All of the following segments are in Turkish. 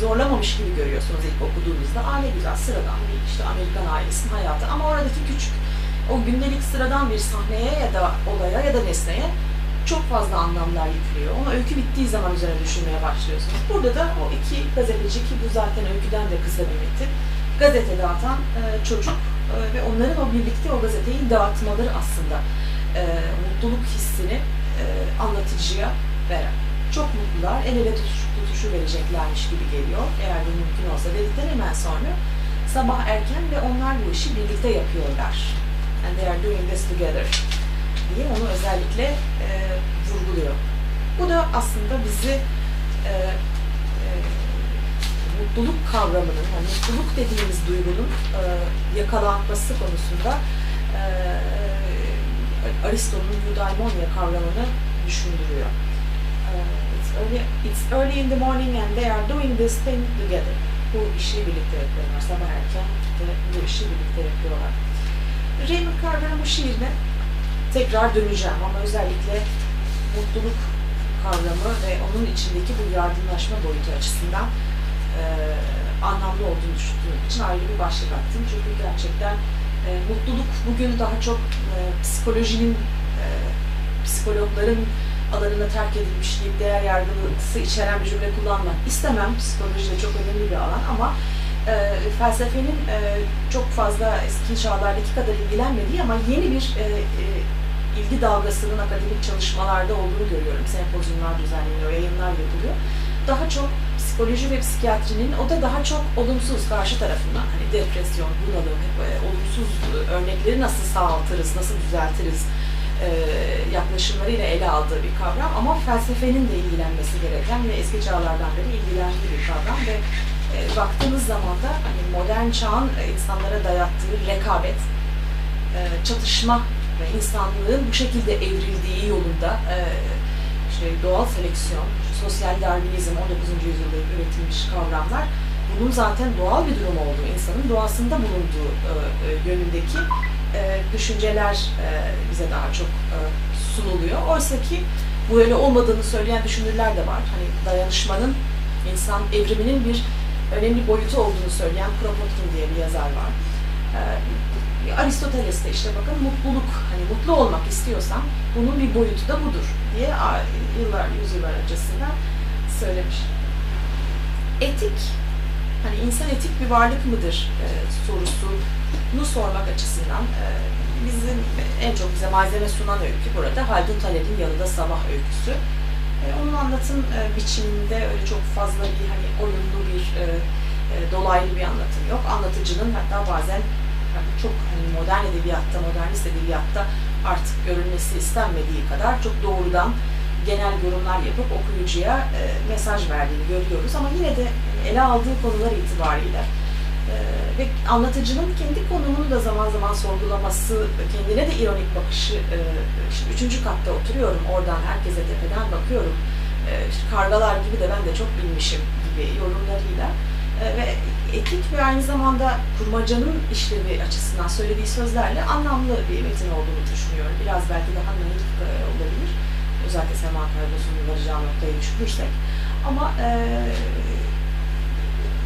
zorlamamış gibi görüyorsunuz ilk okuduğunuzda. Aa ne güzel sıradan bir işte Amerikan ailesinin hayatı ama oradaki küçük o gündelik sıradan bir sahneye ya da olaya ya da nesneye çok fazla anlamlar yüklüyor. Ama öykü bittiği zaman üzerine düşünmeye başlıyorsunuz. Burada da o iki gazeteci ki bu zaten öyküden de kısa bir metin. Gazete dağıtan e, çocuk e, ve onların o birlikte o gazeteyi dağıtmaları aslında e, mutluluk hissini e, anlatıcıya veren. Çok mutlular, el ele tutuş, tutuşu vereceklermiş gibi geliyor. Eğer bu mümkün olsa dedikten hemen sonra sabah erken ve onlar bu işi birlikte yapıyorlar. And they are doing this together diye onu özellikle e, vurguluyor. Bu da aslında bizi e, e, mutluluk kavramının, yani mutluluk dediğimiz duygunun e, yakalanması konusunda e, Aristo'nun eudaimonia kavramını düşündürüyor. İt's, early, it's early in the morning and they are doing this thing together. Bu işi birlikte yapıyorlar. Sabah erken bu işi birlikte yapıyorlar. Raymond Carver'ın bu şiirine tekrar döneceğim ama özellikle mutluluk kavramı ve onun içindeki bu yardımlaşma boyutu açısından e, anlamlı olduğunu düşündüğüm için ayrı bir başlık attım. Çünkü gerçekten e, mutluluk bugün daha çok e, psikolojinin, e, psikologların alanına terk edilmiş deyip değer yargısı içeren bir cümle kullanmak istemem. Psikoloji de çok önemli bir alan ama e, felsefenin e, çok fazla eski çağlardaki kadar ilgilenmediği ama yeni bir e, e, ilgi dalgasının akademik çalışmalarda olduğunu görüyorum. Sempozyumlar düzenleniyor, yayınlar yapılıyor. Daha çok psikoloji ve psikiyatrinin o da daha çok olumsuz karşı tarafından hani depresyon, bunalım, hep e, olumsuz örnekleri nasıl sağaltırız, nasıl düzeltiriz e, yaklaşımlarıyla ele aldığı bir kavram ama felsefenin de ilgilenmesi gereken ve eski çağlardan beri ilgilendiği bir kavram ve e, baktığınız zaman da hani modern çağın e, insanlara dayattığı rekabet, e, çatışma ve insanlığın bu şekilde evrildiği yolunda e, işte doğal seleksiyon, sosyal darwinizm 19. yüzyılda üretilmiş kavramlar bunun zaten doğal bir durum olduğu, insanın doğasında bulunduğu e, e, e, düşünceler e, bize daha çok e, sunuluyor. Oysa ki bu öyle olmadığını söyleyen düşünürler de var. Hani dayanışmanın insan evriminin bir önemli boyutu olduğunu söyleyen Kropotkin diye bir yazar var. E, Aristoteles'te işte bakın mutluluk, hani mutlu olmak istiyorsan bunun bir boyutu da budur diye yıllar, yüzyıllar öncesinden söylemiş. Etik, hani insan etik bir varlık mıdır e, sorusunu sormak açısından e, bizim en çok bize malzeme sunan öykü burada Haldun Taner'in yanında sabah öyküsü. E, onun anlatım e, biçiminde öyle çok fazla bir hani oyunlu bir dolaylı bir anlatım yok. Anlatıcının hatta bazen yani çok hani modern edebiyatta, modernist edebiyatta artık görülmesi istenmediği kadar çok doğrudan genel yorumlar yapıp okuyucuya mesaj verdiğini görüyoruz ama yine de ele aldığı konular itibariyle ve anlatıcının kendi konumunu da zaman zaman sorgulaması, kendine de ironik bakışı, e, işte üçüncü katta oturuyorum, oradan herkese tepeden bakıyorum, e, işte kargalar gibi de ben de çok bilmişim gibi yorumlarıyla e, ve etik ve aynı zamanda kurmacanın işlevi açısından söylediği sözlerle anlamlı bir metin olduğunu düşünüyorum. Biraz belki daha naif e, olabilir. Özellikle Sema Karabosu'nun varacağı noktayı düşünürsek. Ama e,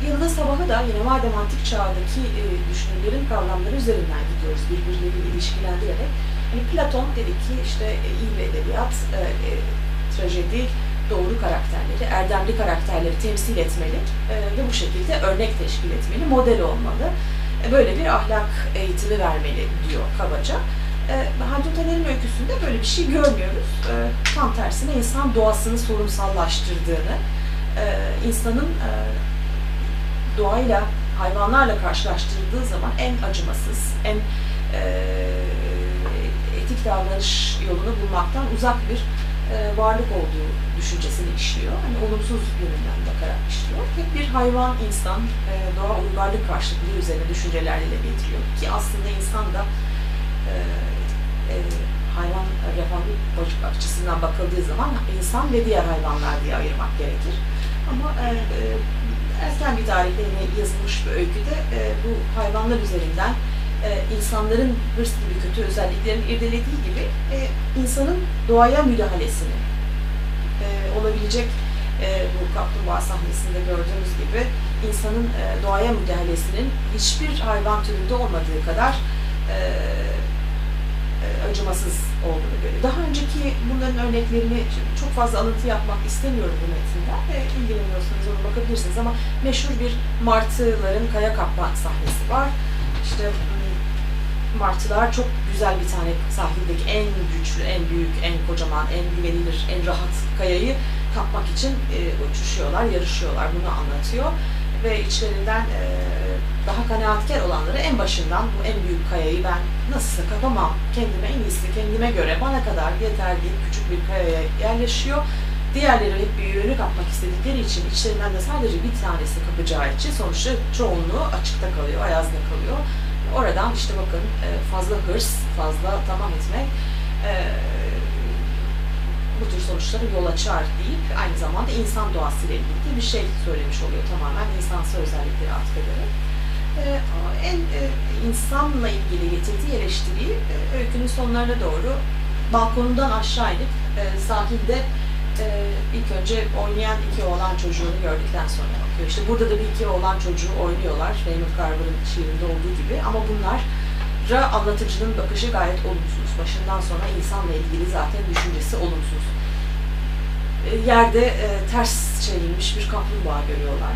Yılda Sabahı da yine madem antik çağdaki e, düşünürlerin kavramları üzerinden gidiyoruz birbirleriyle ilişkilendirerek. Hani Platon dedik ki işte e, iyi bir edebiyat, e, e, trajedi, doğru karakterleri, erdemli karakterleri temsil etmeli e, ve bu şekilde örnek teşkil etmeli, model olmalı. E, böyle bir ahlak eğitimi vermeli diyor kabaca. E, Haldun Taner'in öyküsünde böyle bir şey görmüyoruz. E, tam tersine insan doğasını sorunsallaştırdığını, e, insanın e, doğayla, hayvanlarla karşılaştırıldığı zaman en acımasız, en e, etik davranış yolunu bulmaktan uzak bir e, varlık olduğu düşüncesini işliyor. Hani olumsuz yönünden bakarak işliyor. Hep bir hayvan, insan, e, doğa uygarlık karşılıklı üzerine düşünceler dile getiriyor. Ki aslında insan da e, e, hayvan refahı açısından bakıldığı zaman insan ve diğer hayvanlar diye ayırmak gerekir. Ama e, e, erken bir tarihte yazılmış bir öyküde e, bu hayvanlar üzerinden e, insanların hırs gibi kötü özelliklerini irdelediği gibi e, insanın doğaya müdahalesini olabilecek bu kaplumbağa sahnesinde gördüğümüz gibi insanın doğaya müdahalesinin hiçbir hayvan türünde olmadığı kadar acımasız olduğunu görüyor. Daha önceki bunların örneklerini çok fazla alıntı yapmak istemiyorum bu metinden. E, ilgileniyorsanız ona bakabilirsiniz ama meşhur bir martıların kaya kapma sahnesi var. İşte hmm, martılar çok güzel bir tane sahildeki en güçlü, en büyük, en kocaman, en güvenilir, en rahat kayayı kapmak için e, uçuşuyorlar, yarışıyorlar. Bunu anlatıyor ve içlerinden e, daha kanaatkar olanları en başından bu en büyük kayayı ben nasılsa kapamam, kendime en iyisi kendime göre bana kadar yeter deyip küçük bir kayaya yerleşiyor. Diğerleri hep büyüğünü kapmak istedikleri için içlerinden de sadece bir tanesi kapacağı için sonuçta çoğunluğu açıkta kalıyor, ayazda kalıyor. Oradan işte bakın e, fazla hırs, fazla tamam etmek e, bu tür sonuçlara yol açar deyip aynı zamanda insan doğasıyla ilgili bir şey söylemiş oluyor tamamen insansı özellikleri atfederek. E, en e, insanla ilgili getirdiği eleştiriyi e, öykünün sonlarına doğru balkonundan aşağı inip e, sahilde ilk önce oynayan iki oğlan çocuğunu gördükten sonra bakıyor. İşte burada da bir iki oğlan çocuğu oynuyorlar Raymond Carver'ın şiirinde olduğu gibi ama bunlar anlatıcının bakışı gayet olumsuz. Başından sona insanla ilgili zaten düşüncesi olumsuz. Yerde ters çevrilmiş bir kaplumbağa görüyorlar.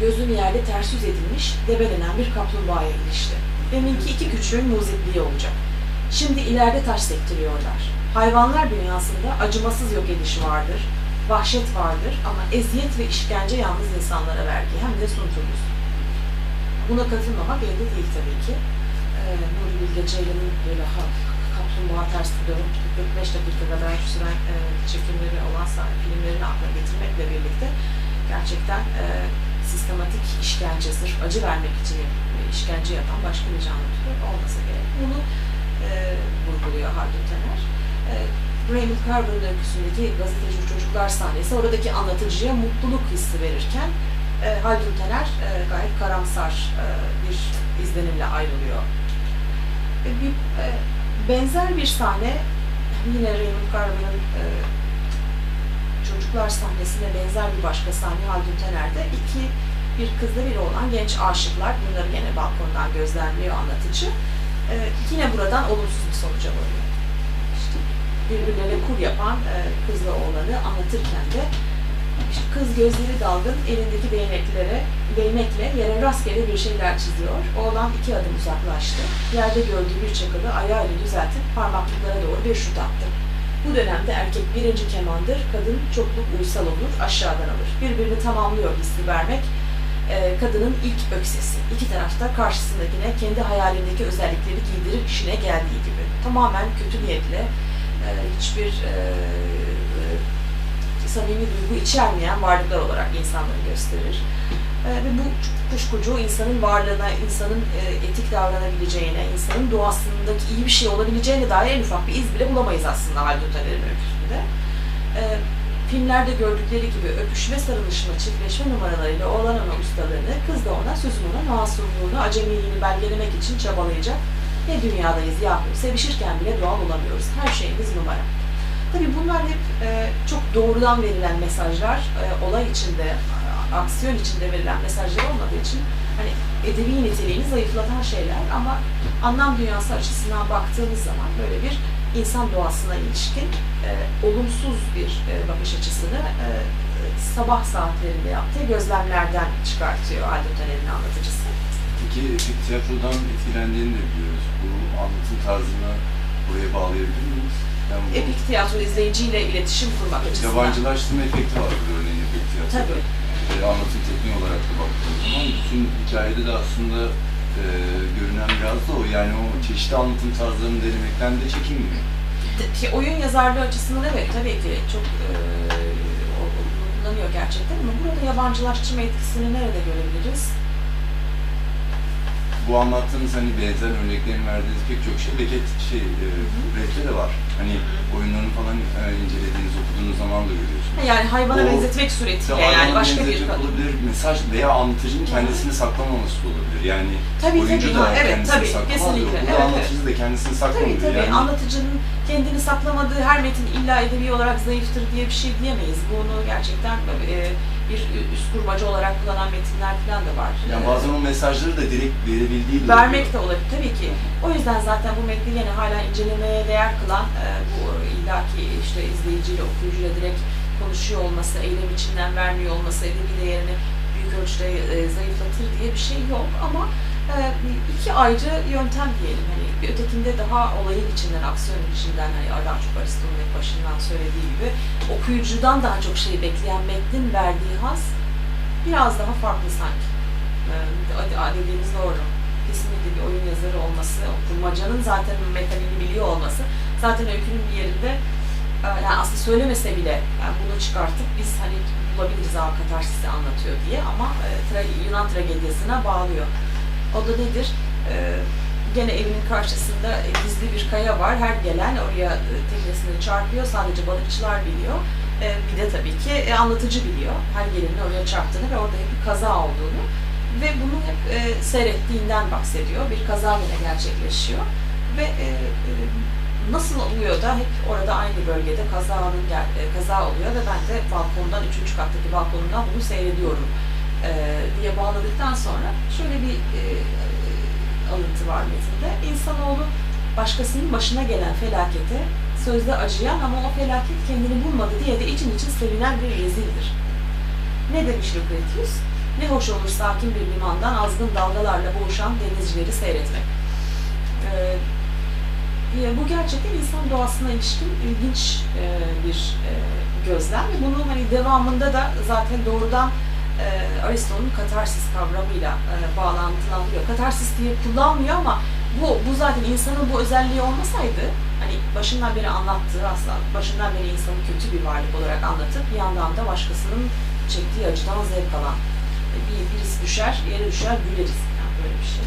Gözüm yerde ters yüz edilmiş, debelenen bir kaplumbağaya ilişti. Deminki iki küçüğün muzipliği olacak. Şimdi ileride taş sektiriyorlar. Hayvanlar dünyasında acımasız yok edişi vardır, vahşet vardır ama eziyet ve işkence yalnız insanlara vergi hem de sunutumuz. Buna katılmamak elde değil tabii ki. Ee, Nuri Bilge Ceylan'ın böyle kaplumbağa ters dönüp 45 dakika kadar süren e, çekimleri olan filmlerini aklına getirmekle birlikte gerçekten e, sistematik işkence, acı vermek için e, işkence yapan başka bir canlı türü olmasa gerek. Bunu e, vurguluyor Haldun Taner. E, Raymond Carver'ın öyküsündeki gazeteci çocuklar sahnesi oradaki anlatıcıya mutluluk hissi verirken e, Haldun Taner e, gayet karamsar e, bir izlenimle ayrılıyor. E, bir, e, benzer bir sahne yine Raymond Carver'ın e, çocuklar sahnesine benzer bir başka sahne Haldun Taner'de iki bir kızla bir oğlan genç aşıklar bunları yine balkondan gözlemliyor anlatıcı. E, yine buradan olumsuz bir sonuca varıyor. İşte birbirlerine kur yapan e, kızla oğlanı anlatırken de işte kız gözleri dalgın elindeki değneklere değnekle yere rastgele bir şeyler çiziyor. Oğlan iki adım uzaklaştı. Yerde gördüğü bir çakılı ayağıyla düzeltip parmaklıklara doğru bir şut attı. Bu dönemde erkek birinci kemandır, kadın çokluk uysal olur, aşağıdan alır. Birbirini tamamlıyor hissi vermek, e, kadının ilk öksesi. İki tarafta karşısındakine kendi hayalindeki özellikleri giydirip işine geldiği gibi. Tamamen kötü niyetle, e, hiçbir e, e, samimi duygu içermeyen varlıklar olarak insanları gösterir. E, ve bu kuşkucu insanın varlığına, insanın e, etik davranabileceğine, insanın doğasındaki iyi bir şey olabileceğine dair en ufak bir iz bile bulamayız aslında Haldun Taner'in öyküsünde. E, filmlerde gördükleri gibi öpüşme, sarılışma, çiftleşme numaralarıyla oğlan ana ustalığını, kız da ona sözüm ona masumluğunu, acemiliğini belgelemek için çabalayacak. Ne dünyadayız yahu, sevişirken bile doğal olamıyoruz. Her şeyimiz numara. Tabii bunlar hep e, çok doğrudan verilen mesajlar, e, olay içinde, aksiyon içinde verilen mesajlar olmadığı için hani edebi niteliğini zayıflatan şeyler ama anlam dünyası açısından baktığımız zaman böyle bir insan doğasına ilişkin e, olumsuz bir e, bakış açısını e, sabah saatlerinde yaptığı gözlemlerden çıkartıyor Haldun Taner'in anlatıcısı. Peki epik tiyatrodan etkilendiğini de biliyoruz. Bu anlatım tarzını buraya bağlayabilir miyiz? Yani bu Epik tiyatro izleyiciyle iletişim kurmak açısından. yabancılaştırma efekti var örneğin epik tiyatroda. Tabii. E, anlatım tekniği olarak da baktığımız zaman bütün hikayede de aslında e, görünen biraz da o. Yani o çeşitli anlatım tarzlarını denemekten de çekinmiyor. Ki oyun yazarlığı açısından evet tabii ki çok e, kullanıyor gerçekten ama burada yabancılaştırma etkisini nerede görebiliriz? Bu anlattığınız hani benzer örneklerin verdiğiniz pek çok şey Beckett şey, e, de var. Hani oyunlarını falan e, zaman da görüyorsunuz. Yani hayvana O- benzetmek suretiyle yani başka bir benzetmek olabilir, mesaj veya anlatıcının kendisini saklamaması da olabilir. Yani Tabii, oyuncu tabii. da Ha, evet, kendisini tabii, saklamaz. kesinlikle. Burada Evet, anlatıcı da kendisini saklamıyor. Tabii tabii Yani anlatıcının kendini saklamadığı her metin illa edebi olarak zayıftır diye bir şey diyemeyiz. Bunu gerçekten e, bir üst kurmacı olarak kullanan metinler falan da var. Yani bazen o mesajları da direkt verebildiği de vermek oluyor. de olabilir tabii ki. O yüzden zaten bu metni yine hala incelemeye değer kılan e, bu illaki işte izleyiciyle, okuyucuyla direkt konuşuyor olması, eylem içinden vermiyor olması, edebi değerini büyük ölçüde e, zayıflatır diye bir şey yok ama iki ayrı yöntem diyelim. Hani bir ötekinde daha olayın içinden, aksiyonun içinden hani çok Aristo'nun hep başından söylediği gibi okuyucudan daha çok şey bekleyen metnin verdiği haz biraz daha farklı sanki. Ee, dediğiniz doğru. Kesinlikle bir oyun yazarı olması, kurmacanın zaten mekaniğini biliyor olması, zaten öykünün bir yerinde e, yani aslında söylemese bile yani bunu çıkartıp biz hani bulabiliriz ha katarsisi anlatıyor diye ama e, Yunan tragediyasına bağlıyor. O da nedir? E, gene evinin karşısında gizli bir kaya var. Her gelen oraya e, teknesini çarpıyor. Sadece balıkçılar biliyor. E, bir de tabii ki e, anlatıcı biliyor. Her gelenin oraya çarptığını ve orada hep bir kaza olduğunu ve bunu hep e, seyrettiğinden bahsediyor. Bir kaza yine gerçekleşiyor ve nasıl oluyor da hep orada aynı bölgede kazanın kaza oluyor ve ben de balkondan, üçüncü kattaki balkonundan bunu seyrediyorum e, diye bağladıktan sonra şöyle bir e, alıntı var metinde. İnsanoğlu başkasının başına gelen felakete sözde acıyan ama o felaket kendini bulmadı diye de için için sevinen bir rezildir. Ne demiş Lucretius? Ne hoş olur sakin bir limandan azgın dalgalarla boğuşan denizcileri seyretmek. Ee, bu gerçekten insan doğasına ilişkin ilginç e, bir e, gözlem ve bunun hani devamında da zaten doğrudan e, Aristo'nun katarsis kavramıyla e, bağlantılandırıyor. Katarsis diye kullanmıyor ama bu, bu zaten insanın bu özelliği olmasaydı hani başından beri anlattığı aslında başından beri insanı kötü bir varlık olarak anlatıp bir yandan da başkasının çektiği acıdan zevk alan e, bir, birisi düşer, yere düşer güleriz yani böyle bir şey.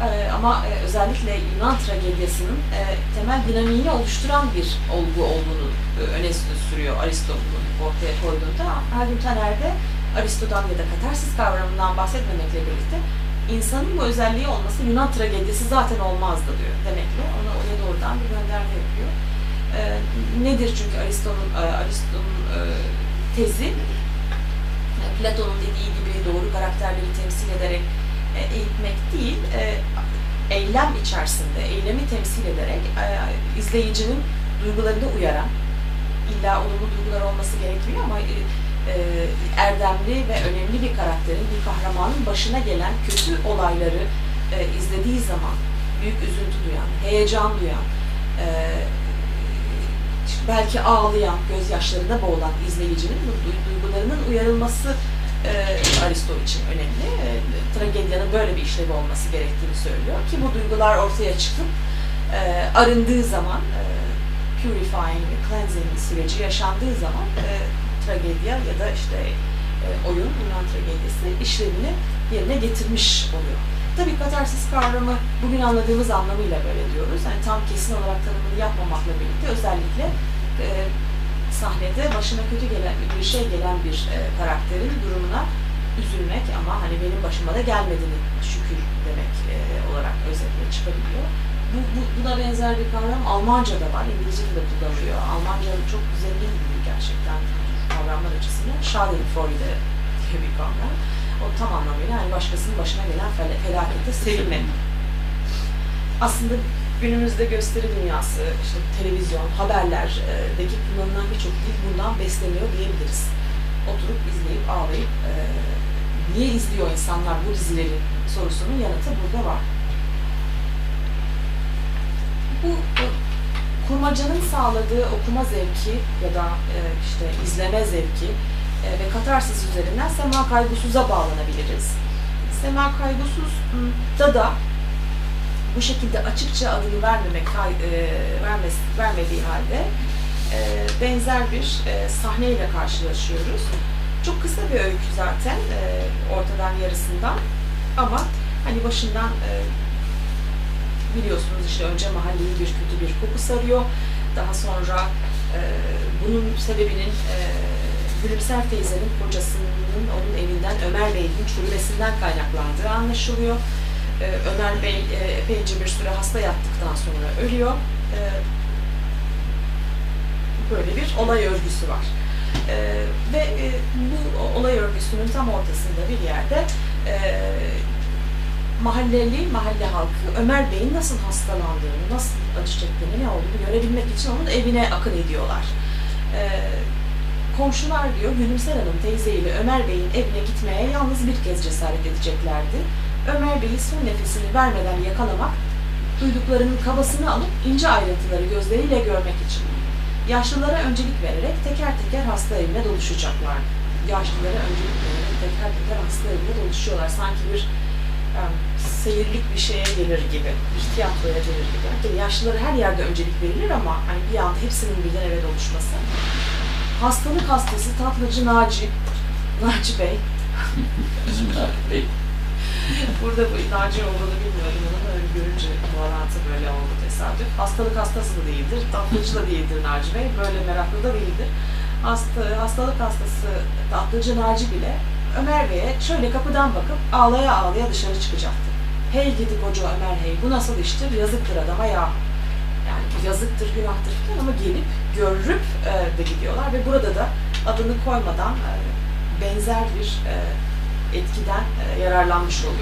Ee, ama e, özellikle Yunan tragedyasının e, temel dinamiğini oluşturan bir olgu olduğunu e, öne sürüyor Aristo bunu ortaya koyduğunda. Haldun Taner'de Aristo'dan ya da katarsis kavramından bahsetmemekle birlikte insanın bu özelliği olması Yunan tragedisi zaten olmazdı diyor demekle. Ona oraya doğrudan bir gönderme yapıyor. Ee, nedir çünkü Aristo'nun e, Aristo'nun e, tezi e, Platon'un dediği gibi doğru karakterleri temsil ederek e, eğitmek değil, e, eylem içerisinde, eylemi temsil ederek e, izleyicinin duygularını uyaran, illa olumlu duygular olması gerekmiyor ama e, e, erdemli ve önemli bir karakterin, bir kahramanın başına gelen kötü olayları e, izlediği zaman büyük üzüntü duyan, heyecan duyan, e, belki ağlayan, gözyaşlarına boğulan izleyicinin duygularının uyarılması e, Aristo için önemli. E, tragedyanın böyle bir işlevi olması gerektiğini söylüyor ki bu duygular ortaya çıkıp e, arındığı zaman e, purifying cleansing süreci yaşandığı zaman e, tragedya ya da işte oyun, Yunan tragediyası işlevini yerine getirmiş oluyor. Tabii katarsis kavramı bugün anladığımız anlamıyla böyle diyoruz. Yani tam kesin olarak tanımını yapmamakla birlikte özellikle e, sahnede başına kötü gelen bir şey gelen bir e, karakterin durumuna üzülmek ama hani benim başıma da gelmediğini şükür demek e, olarak özetle çıkabiliyor. Bu, bu, buna benzer bir kavram Almanca'da var, İngilizce'de de kullanılıyor. Almanca çok zengin bir gerçekten kavramlar açısından. Schadenfreude kavram. O tam anlamıyla yani başkasının başına gelen fel- felakete sevinme. Aslında günümüzde gösteri dünyası, işte televizyon, haberlerdeki kullanılan birçok dil bundan besleniyor diyebiliriz. Oturup izleyip ağlayıp e, niye izliyor insanlar bu dizileri sorusunun yanıtı burada var. Bu e, kurmacanın sağladığı okuma zevki ya da e, işte izleme zevki e, ve katarsis üzerinden sema kaygısuza bağlanabiliriz. Sema kaygısuz m, da da bu şekilde açıkça adını vermemek e, vermediği halde e, benzer bir e, sahneyle karşılaşıyoruz. Çok kısa bir öykü zaten e, ortadan yarısından ama hani başından e, biliyorsunuz işte önce mahalleyi bir kötü bir koku sarıyor. Daha sonra e, bunun sebebinin e, Gülümser teyzenin kocasının onun evinden Ömer Bey'in çürümesinden kaynaklandığı anlaşılıyor. E, Ömer Bey e, epeyce bir süre hasta yattıktan sonra ölüyor. E, böyle bir olay örgüsü var. E, ve e, bu olay örgüsünün tam ortasında bir yerde e, mahalleli, mahalle halkı Ömer Bey'in nasıl hastalandığını, nasıl acı çektiğini, ne olduğunu görebilmek için onun evine akın ediyorlar. E, komşular diyor Gülümser Hanım teyze ile Ömer Bey'in evine gitmeye yalnız bir kez cesaret edeceklerdi. Ömer Bey'i son nefesini vermeden yakalamak, duyduklarının kabasını alıp ince ayrıntıları gözleriyle görmek için. Yaşlılara öncelik vererek teker teker hasta evine doluşacaklar. Yaşlılara öncelik vererek teker teker hasta evine doluşuyorlar. Sanki bir yani, seyirlik bir şeye gelir gibi, bir tiyatroya gelir gibi. Yani yaşlılara her yerde öncelik verilir ama hani bir anda hepsinin birden eve doluşması. Hastalık hastası tatlıcı Naci, Naci Bey, Bizim Naci Bey. Burada bu Naci olduğunu bilmiyordum ama öyle görünce bağlantı böyle oldu tesadüf. Hastalık hastası da değildir, tatlıcı da değildir Naci Bey, böyle meraklı da değildir. Hasta, hastalık hastası tatlıcı Naci bile Ömer Bey'e şöyle kapıdan bakıp ağlaya ağlaya dışarı çıkacaktı. Hey gidi koca Ömer hey, bu nasıl iştir, yazıktır adama ya. Yazıktır, günahtır falan ama gelip, görüp e, de gidiyorlar ve burada da adını koymadan e, benzer bir e, etkiden e, yararlanmış oluyor.